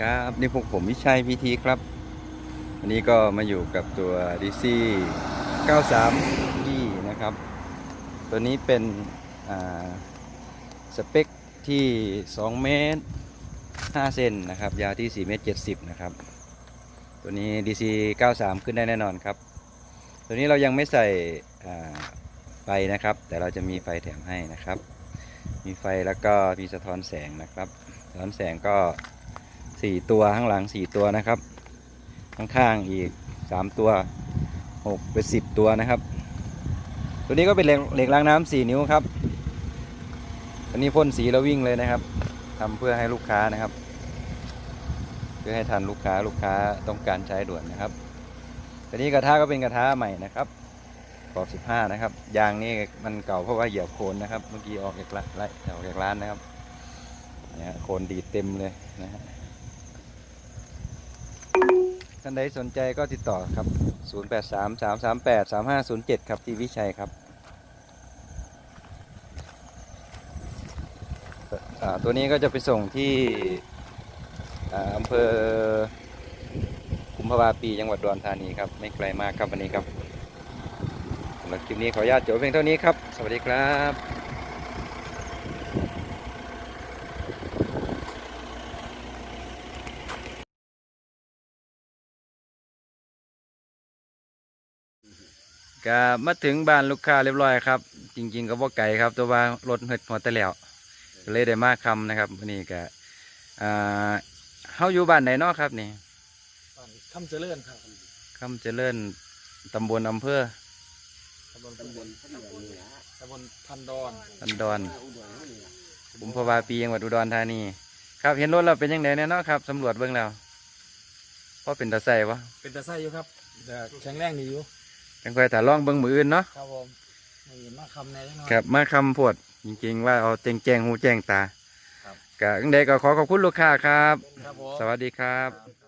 ครับนี่พวกผมวิชัยพีทีครับ วันนี้ก็มาอยู่กับตัว DC 93 e นะครับ ตัวนี้เป็นสเปคที่ 2 เมตร 5 เซนนะครับ ยาวที่ 4 เมตร 70 นะครับ ตัวนี้ DC 93 ขึ้นได้แน่นอนครับ ตัวนี้เรายังไม่ใส่ไฟนะครับ แต่เราจะมีไฟแถมให้นะครับ มีไฟแล้วก็มีสะท้อนแสงนะครับ สะท้อนแสงก็ 4ตัวข้างหลัง4ตัวนะครับ ข้างๆอีก3ตัว6เป็น10ตัวนะครับ ตัวนี้ก็เป็นเหล็กเหล็กรางน้ำ4นิ้วครับตัวนี้พ่นสีแล้ววิ่งเลยนะครับทำเพื่อให้ลูกค้านะครับ เพื่อให้ทันลูกค้าลูกค้าต้องการใช้ด่วนนะครับตัวนี้กระทะก็เป็นกระทะใหม่นะครับกรอบ 15 นะครับ ยางนี่มันเก่าเพราะว่าเหยียบโคลนนะครับ เมื่อกี้ออกจากร้านออกจากร้านนะครับเนี่ยโคลนดีเต็มเลยนะฮะ ท่านใดสนใจก็ติดต่อครับ 083 338 3507 ครับที่วิชัยครับตัวนี้ก็จะไปส่งที่อำเภอกุมภาวาปีจังหวัดอุดรธานีครับ ไม่ไกลมากครับวันนี้ครับสำหรับคลิปนี้ขออนุญาตจบเพียงเท่านี้ครับ สวัสดีครับ ก็มาถึงบ้านลูกค้าเรียบร้อยครับ จริง ๆ ก็บ่ไก่ครับตัวว่ารถเหิดหัวแต่แล้วก็เลยได้มาคำนะครับวันนี้ก็อ่าเฮาอยู่บ้านไหนเนาะครับนี่บ้านคำเจริญครับคำเจริญตำบลอำเภอตำบลตำบลตำบลพันดอนตันดอนบุมพวาปีจังหวัดอุดรธานี ครับเห็นรถเราเป็นยังไงเนี่ยเนาะครับสำรวจเบื้องแล้วพอเป็นตาใส่วะเป็นตาไส้อยู่ครับแต่แข็งแรงดีอยู่ จังค่อยถ้าล่องเบื้องมืออื่นเนาะครับผมนี่มาคำในจังหน่อย ครับมาคำพวดจริงๆว่าเอาแจ้งแจ้งหูแจ้งตาครับกะจังใดก็ขอขอบคุณลูกค้าครับ ครับผม สวัสดีครับครับ